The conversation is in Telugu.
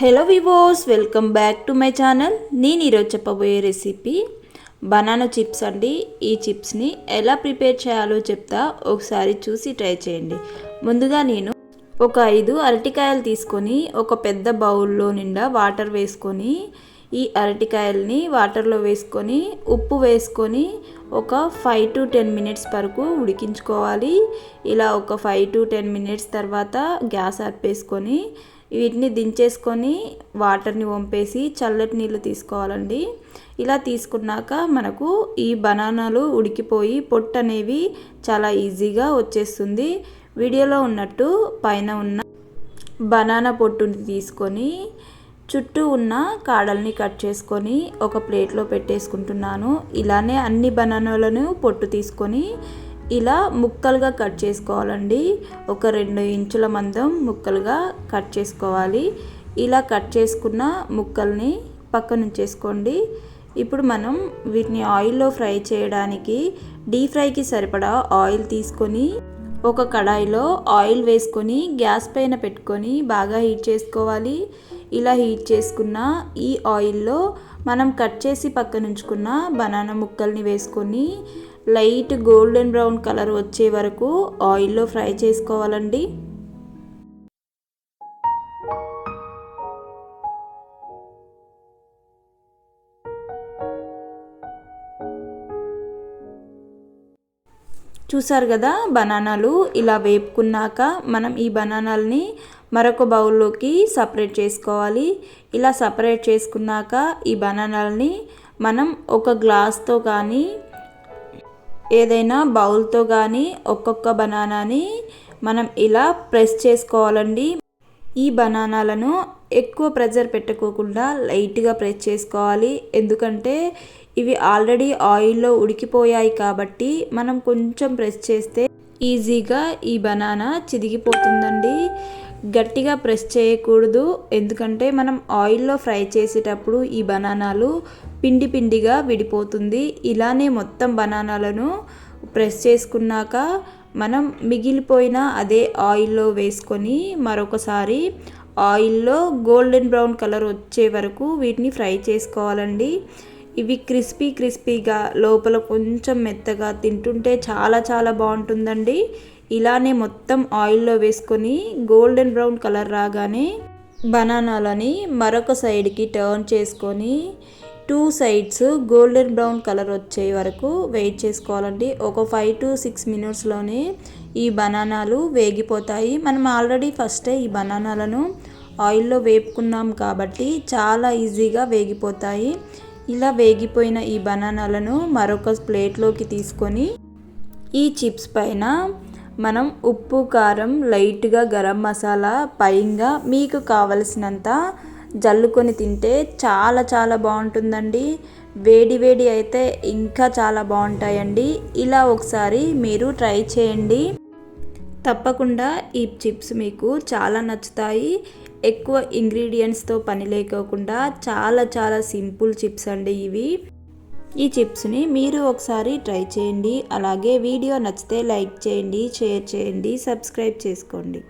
Hello viewers welcome back to my channel. నేను ఈరోజు చెప్పబోయే రెసిపీ బనానా చిప్స్ అండి. ఈ చిప్స్ని ఎలా ప్రిపేర్ చేయాలో చెప్తా. ఒకసారి చూసి ట్రై చేయండి. ముందుగా నేను ఒక ఐదు అరటికాయలు తీసుకొని ఒక పెద్ద బౌల్లో నిండా వాటర్ వేసుకొని ఈ అరటికాయల్ని వాటర్లో వేసుకొని ఉప్పు వేసుకొని ఒక ఫైవ్ టు టెన్ మినిట్స్ వరకు ఉడికించుకోవాలి. ఇలా ఒక ఫైవ్ టు టెన్ మినిట్స్ తర్వాత గ్యాస్ ఆర్పేసుకొని వీటిని దించేసుకొని వాటర్ని వంపేసి చల్లటి నీళ్ళు తీసుకోవాలండి. ఇలా తీసుకున్నాక మనకు ఈ బనానాలు ఉడికిపోయి పొట్టు అనేవి చాలా ఈజీగా వచ్చేస్తుంది. వీడియోలో ఉన్నట్టు పైన ఉన్న బనానా పొట్టుని తీసుకొని చుట్టూ ఉన్న కాడల్ని కట్ చేసుకొని ఒక ప్లేట్లో పెట్టేసుకుంటున్నాను. ఇలానే అన్ని బనానాలను పొట్టు తీసుకొని ఇలా ముక్కలుగా కట్ చేసుకోవాలండి. ఒక రెండు ఇంచుల మందం ముక్కలుగా కట్ చేసుకోవాలి. ఇలా కట్ చేసుకున్న ముక్కల్ని పక్కన ఉంచేసుకోండి. ఇప్పుడు మనం వీటిని ఆయిల్లో ఫ్రై చేయడానికి డీప్ ఫ్రైకి సరిపడా ఆయిల్ తీసుకొని ఒక కడాయిలో ఆయిల్ వేసుకొని గ్యాస్ పైన పెట్టుకొని బాగా హీట్ చేసుకోవాలి. ఇలా హీట్ చేసుకున్న ఈ ఆయిల్లో మనం కట్ చేసి పక్కన ఉంచుకున్న బనానా ముక్కల్ని వేసుకొని లైట్ గోల్డెన్ బ్రౌన్ కలర్ వచ్చే వరకు ఆయిల్లో ఫ్రై చేసుకోవాలండి. చూసారు కదా బనానాలు ఇలా వేపుకున్నాక మనం ఈ బనానాలని మరొక బౌల్లోకి సపరేట్ చేసుకోవాలి. ఇలా సపరేట్ చేసుకున్నాక ఈ బనానాలని మనం ఒక గ్లాస్తో కానీ ఏదైనా బౌల్తో కానీ ఒక్కొక్క బనానాని మనం ఇలా ప్రెస్ చేసుకోవాలండి. ఈ బనానాలను ఎక్కువ ప్రెజర్ పెట్టుకోకుండా లైట్గా ప్రెస్ చేసుకోవాలి. ఎందుకంటే ఇవి ఆల్రెడీ ఆయిల్లో ఉడికిపోయాయి కాబట్టి మనం కొంచెం ప్రెస్ చేస్తే ఈజీగా ఈ బనానా చిదిగిపోతుందండి. గట్టిగా ప్రెస్ చేయకూడదు. ఎందుకంటే మనం ఆయిల్లో ఫ్రై చేసేటప్పుడు ఈ బనానాలు పిండి పిండిగా విడిపోతుంది. ఇలానే మొత్తం బనానాలను ప్రెస్ చేసుకున్నాక మనం మిగిలిపోయిన అదే ఆయిల్లో వేసుకొని మరొకసారి ఆయిల్లో గోల్డెన్ బ్రౌన్ కలర్ వచ్చే వరకు వీటిని ఫ్రై చేసుకోవాలండి. ఇవి క్రిస్పీ క్రిస్పీగా లోపల కొంచెం మెత్తగా తింటుంటే చాలా చాలా బాగుంటుందండి. ఇలానే మొత్తం ఆయిల్లో వేసుకొని గోల్డెన్ బ్రౌన్ కలర్ రాగానే బనానాలని మరొక సైడ్కి టర్న్ చేసుకొని two sides golden brown colour వచ్చే వరకు వెయిట్ చేసుకోవాలండి. ఒక ఫైవ్ టు సిక్స్ మినిట్స్లోనే ఈ బనానాలు వేగిపోతాయి. మనం ఆల్రెడీ ఫస్టే ఈ బనానాలను ఆయిల్లో వేపుకున్నాం కాబట్టి చాలా ఈజీగా వేగిపోతాయి. ఇలా వేగిపోయిన ఈ బనానాలను మరొక ప్లేట్లోకి తీసుకొని ఈ చిప్స్ పైన మనం ఉప్పు కారం లైట్గా గరం మసాలా పైగా మీకు కావలసినంత జల్లుకొని తింటే చాలా చాలా బాగుంటుందండి. వేడి వేడి అయితే ఇంకా చాలా బాగుంటాయండి. ఇలా ఒకసారి మీరు ట్రై చేయండి. తప్పకుండా ఈ చిప్స్ మీకు చాలా నచ్చుతాయి. ఎక్కువ ఇంగ్రీడియంట్స్తో పని లేకోకుండా చాలా చాలా సింపుల్ చిప్స్ అండి ఇవి. ఈ చిప్స్ని మీరు ఒకసారి ట్రై చేయండి. అలాగే వీడియో నచ్చితే లైక్ చేయండి షేర్ చేయండి సబ్స్క్రైబ్ చేసుకోండి.